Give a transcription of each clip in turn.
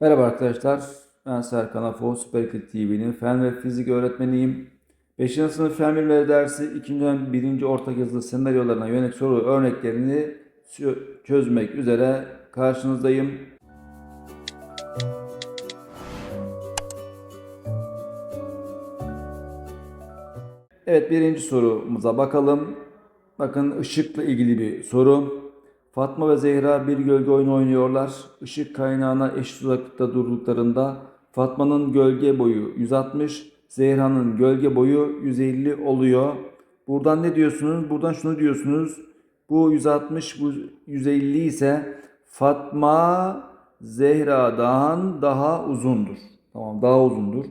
Merhaba arkadaşlar, ben Serkan Afo, Süperkit TV'nin fen ve fizik öğretmeniyim. 5. sınıf fen bilimleri dersi 2. dönem 1. ortak yazılı senaryolarına yönelik soru örneklerini çö- çözmek üzere karşınızdayım. Evet birinci sorumuza bakalım. Bakın ışıkla ilgili bir soru. Fatma ve Zehra bir gölge oyunu oynuyorlar. Işık kaynağına eşit uzaklıkta durduklarında Fatma'nın gölge boyu 160, Zehra'nın gölge boyu 150 oluyor. Buradan ne diyorsunuz? Buradan şunu diyorsunuz. Bu 160, bu 150 ise Fatma Zehra'dan daha uzundur. Tamam daha uzundur.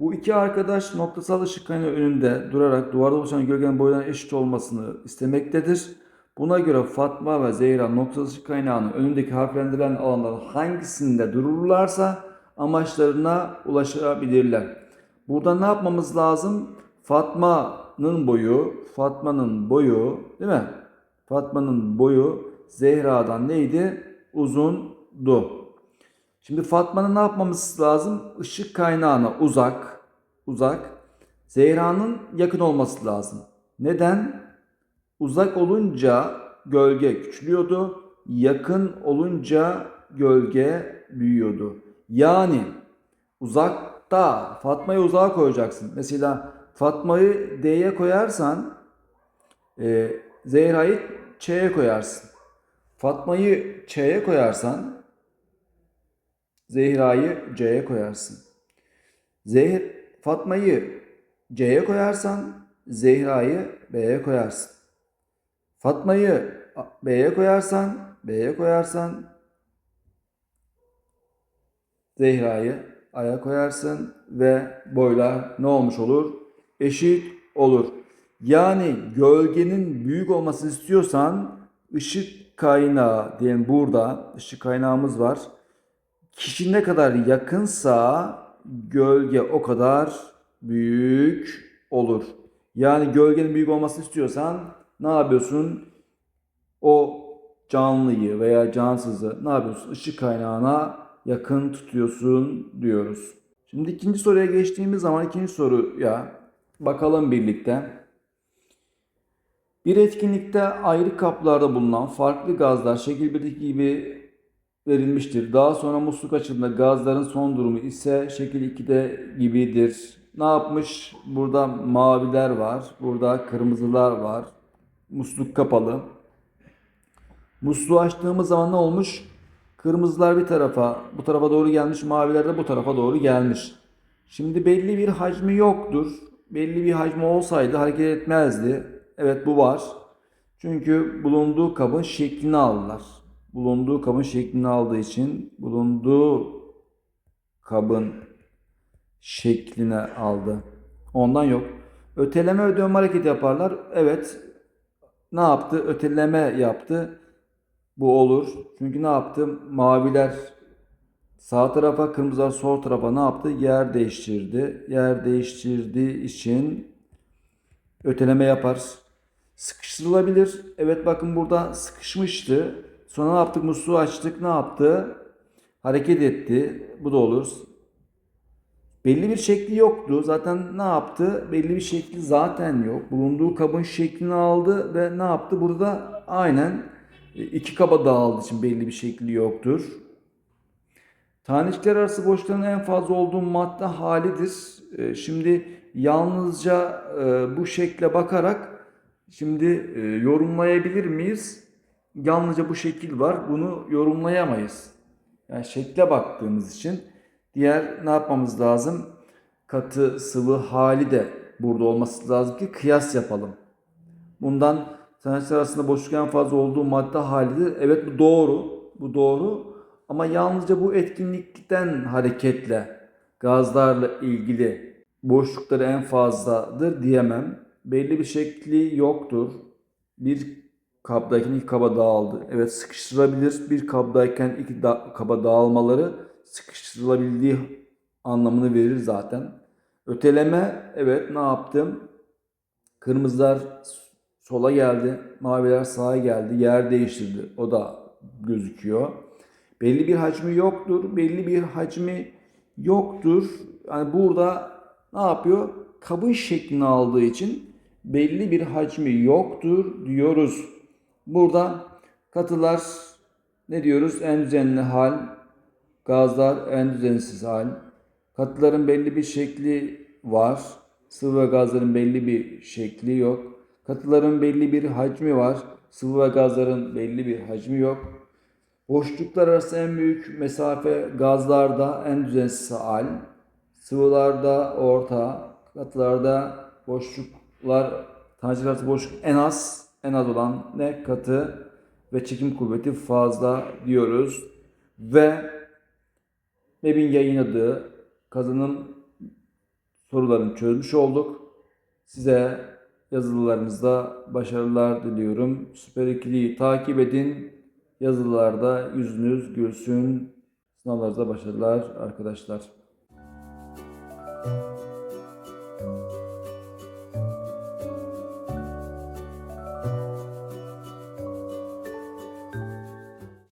Bu iki arkadaş noktasal ışık kaynağı önünde durarak duvarda oluşan gölgenin boylarına eşit olmasını istemektedir. Buna göre Fatma ve Zehra noktasal ışık kaynağının önündeki harflendirilen alanların hangisinde dururlarsa amaçlarına ulaşabilirler. Burada ne yapmamız lazım? Fatma'nın boyu, Fatma'nın boyu değil mi? Fatma'nın boyu Zehra'dan neydi? Uzundu. Şimdi Fatma'nın ne yapmamız lazım? Işık kaynağına uzak, uzak. Zehra'nın yakın olması lazım. Neden? Uzak olunca gölge küçülüyordu. Yakın olunca gölge büyüyordu. Yani uzakta Fatma'yı uzağa koyacaksın. Mesela Fatma'yı D'ye koyarsan e, Zehra'yı Ç'ye koyarsın. Fatma'yı Ç'ye koyarsan Zehra'yı C'ye koyarsın. Zehir, Fatma'yı C'ye koyarsan Zehra'yı B'ye koyarsın. Fatma'yı B'ye koyarsan B'ye koyarsan Zehra'yı A'ya koyarsın ve boylar ne olmuş olur? Eşit olur. Yani gölgenin büyük olmasını istiyorsan ışık kaynağı diyelim burada ışık kaynağımız var kişi ne kadar yakınsa gölge o kadar büyük olur. Yani gölgenin büyük olmasını istiyorsan ne yapıyorsun? O canlıyı veya cansızı ne yapıyorsun? Işık kaynağına yakın tutuyorsun diyoruz. Şimdi ikinci soruya geçtiğimiz zaman ikinci soruya bakalım birlikte. Bir etkinlikte ayrı kaplarda bulunan farklı gazlar şekil 1'deki gibi verilmiştir. Daha sonra musluk açıldığında gazların son durumu ise şekil 2'de gibidir. Ne yapmış? Burada maviler var. Burada kırmızılar var. Musluk kapalı. Musluğu açtığımız zaman ne olmuş? Kırmızılar bir tarafa, bu tarafa doğru gelmiş, maviler de bu tarafa doğru gelmiş. Şimdi belli bir hacmi yoktur. Belli bir hacmi olsaydı hareket etmezdi. Evet bu var. Çünkü bulunduğu kabın şeklini aldılar bulunduğu kabın şeklini aldığı için bulunduğu kabın şeklini aldı. Ondan yok. Öteleme ve dönme hareketi yaparlar. Evet. Ne yaptı? Öteleme yaptı. Bu olur. Çünkü ne yaptı? Maviler sağ tarafa, kırmızılar sol tarafa ne yaptı? Yer değiştirdi. Yer değiştirdiği için öteleme yapar. Sıkıştırılabilir. Evet bakın burada sıkışmıştı. Sonra ne yaptık? Musluğu açtık. Ne yaptı? Hareket etti. Bu da olur. Belli bir şekli yoktu. Zaten ne yaptı? Belli bir şekli zaten yok. Bulunduğu kabın şeklini aldı ve ne yaptı? Burada aynen iki kaba dağıldığı için belli bir şekli yoktur. Tanecikler arası boşluğun en fazla olduğu madde halidir. Ee, şimdi yalnızca e, bu şekle bakarak şimdi e, yorumlayabilir miyiz? yalnızca bu şekil var. Bunu yorumlayamayız. Yani şekle baktığımız için diğer ne yapmamız lazım? Katı sıvı hali de burada olması lazım ki kıyas yapalım. Bundan sanatçılar arasında boşluk en fazla olduğu madde halidir. Evet bu doğru. Bu doğru. Ama yalnızca bu etkinlikten hareketle gazlarla ilgili boşlukları en fazladır diyemem. Belli bir şekli yoktur. Bir kabdayken iki kaba dağıldı. Evet sıkıştırabilir. Bir kabdayken iki da, kaba dağılmaları sıkıştırılabildiği anlamını verir zaten. Öteleme evet ne yaptım? Kırmızılar sola geldi. Maviler sağa geldi. Yer değiştirdi. O da gözüküyor. Belli bir hacmi yoktur. Belli bir hacmi yoktur. Yani burada ne yapıyor? Kabın şeklini aldığı için belli bir hacmi yoktur diyoruz. Burada katılar ne diyoruz? En düzenli hal, gazlar en düzensiz hal. Katıların belli bir şekli var. Sıvı ve gazların belli bir şekli yok. Katıların belli bir hacmi var. Sıvı ve gazların belli bir hacmi yok. Boşluklar arası en büyük mesafe gazlarda en düzensiz hal. Sıvılarda orta, katılarda boşluklar, tanecik arası boşluk en az, en az olan ne? Katı ve çekim kuvveti fazla diyoruz. Ve MEB'in yayınladığı kazanım sorularını çözmüş olduk. Size yazılılarınızda başarılar diliyorum. Süper ikiliyi takip edin. Yazılılarda yüzünüz gülsün. Sınavlarda başarılar arkadaşlar. Müzik